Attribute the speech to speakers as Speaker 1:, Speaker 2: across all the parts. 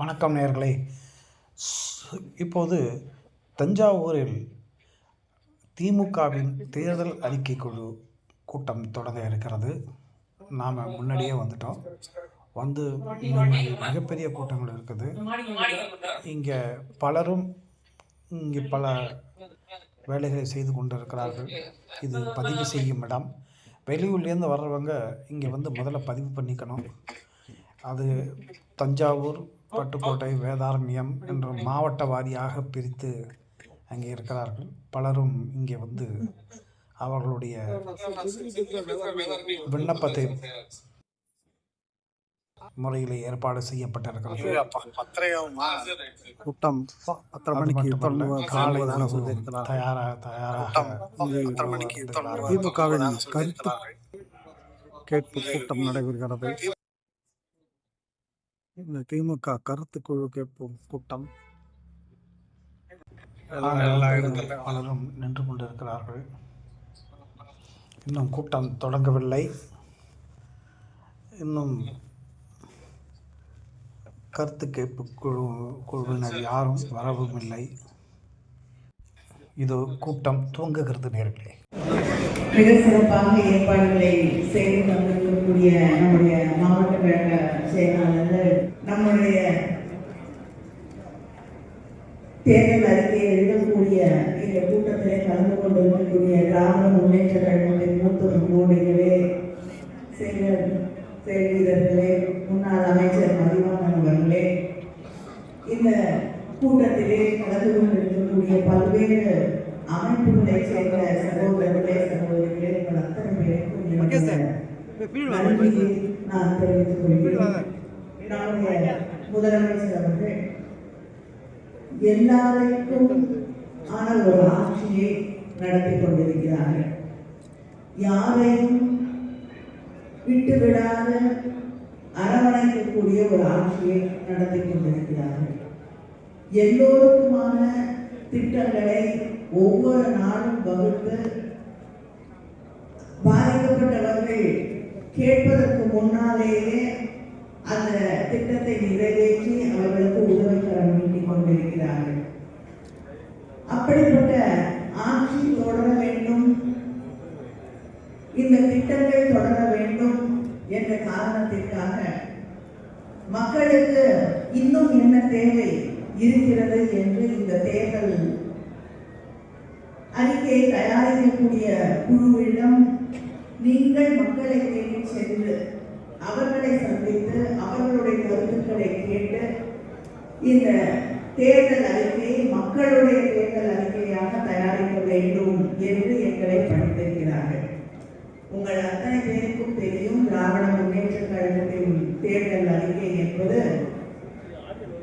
Speaker 1: வணக்கம் நேர்களே இப்போது தஞ்சாவூரில் திமுகவின் தேர்தல் அறிக்கை குழு கூட்டம் தொடங்க இருக்கிறது. நாம் முன்னாடியே வந்துட்டோம். வந்து மிகப்பெரிய கூட்டங்கள் இருக்குது. இங்கே பலரும் இங்கே பல வேலைகளை செய்து கொண்டிருக்கிறார்கள். இது பதிவு செய்யும் இடம். வெளியூர்லேருந்து வர்றவங்க இங்கே வந்து முதல்ல பதிவு பண்ணிக்கணும். அது தஞ்சாவூர் பட்டுக்கோட்டை வேதாரண்யம் என்ற மாவட்ட வாரியாக பிரித்து அங்கே இருக்கிறார்கள். பலரும் இங்கே வந்து அவர்களுடைய விண்ணப்பத்தை முறையில் ஏற்பாடு செய்யப்பட்டிருக்கிறது.
Speaker 2: கூட்டம் பத்தரை மணிக்கு
Speaker 1: காலை உணவு தயாராக தயாராக இருக்கிறார்கள்.
Speaker 2: திமுகவின் கருத்து கேட்பு கூட்டம் நடைபெறுகிறது. இந்த திமுக கருத்து குழு கேட்பும். கூட்டம்.
Speaker 1: பலரும் நின்று கொண்டிருக்கிறார்கள். இன்னும் கூட்டம் தொடங்கவில்லை. இன்னும் கருத்து கேட்பு குழு குழுவினர் யாரும் வரவும் இல்லை. இது கூட்டம் துவங்குகிறது நேர்களே.
Speaker 3: மிக சிறப்பாக ஏற்பாடுகளை செய்து வந்திருக்கக்கூடிய நம்முடைய மாவட்ட கழக செயலாளர்கள் நம்முடைய தேர்தல் அறிக்கையை எழுதக்கூடிய இந்த கூட்டத்திலே கலந்து கொண்டிருக்கக்கூடிய திராவிட முன்னேற்ற கழகத்தின் மூத்த முன்னோடிகளே செயலர் செயல் வீரர்களே முன்னாள் அமைச்சர் மதிவாணவர்களே இந்த கூட்டத்திலே கலந்து கொண்டிருக்க கொண்டிருக்கக்கூடிய பல்வேறு அமைப்புகளை சேர்ந்த சகோதரர்களே சகோதரிகளே உங்கள் அத்தனை பேருக்கும் நன்றியை நான் தெரிவித்துக் கொள்கிறேன். நம்முடைய முதலமைச்சர் அவர்கள் எல்லாருக்கும் ஆன ஒரு ஆட்சியை நடத்தி கொண்டிருக்கிறார்கள். யாரையும் விட்டுவிடாத அரவணைக்கக்கூடிய ஒரு ஆட்சியை நடத்தி கொண்டிருக்கிறார்கள். எல்லோருக்குமான திட்டங்களை ஒவ்வொரு நாளும் வகுத்து பாதிக்கப்பட்டவர்கள் கேட்பதற்கு முன்னாலேயே அந்த திட்டத்தை நிறைவேற்றி அவர்களுக்கு உதவிக்கரம் நீட்டிக் கொண்டிருக்கிறார்கள். அப்படிப்பட்ட ஆட்சி தொடர வேண்டும். இந்த திட்டங்கள் தொடர வேண்டும் என்ற காரணத்திற்காக மக்களுக்கு இருக்கிறது என்று இந்த தேர்தல் அறிக்கையை தயாரிக்கக்கூடிய குழுவிடம் நீங்கள் மக்களை தேடி சென்று அவர்களை சந்தித்து அவர்களுடைய கருத்துக்களை கேட்டு இந்த தேர்தல் அறிக்கையை மக்களுடைய தேர்தல் அறிக்கையாக தயாரிக்க வேண்டும் என்று எங்களை பணித்திருக்கிறார்கள். உங்கள் அத்தனை பேருக்கும் தெரியும் திராவிட முன்னேற்ற கழகத்தின் தேர்தல்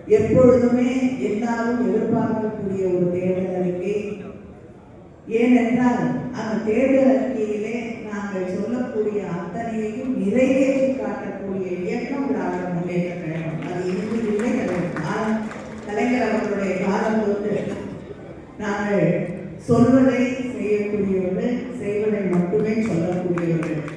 Speaker 3: எப்பொழுதுமே எல்லாரும் எதிர்பார்க்கக்கூடிய ஒரு தேர்தல் அறிக்கை. ஏனென்றால் அந்த தேர்தல் அறிக்கையிலே நாங்கள் சொல்லக்கூடிய அத்தனையையும் நிறைவேற்றி காட்டக்கூடிய இயக்கம் திராவிட முன்னேற்ற கழகம். அது இருந்ததில்லை கலைஞர் அவர்களுடைய காலம் போது நாங்கள் சொல்வதை செய்யக்கூடியவர்கள் செய்வதை மட்டுமே சொல்லக்கூடியவர்கள்.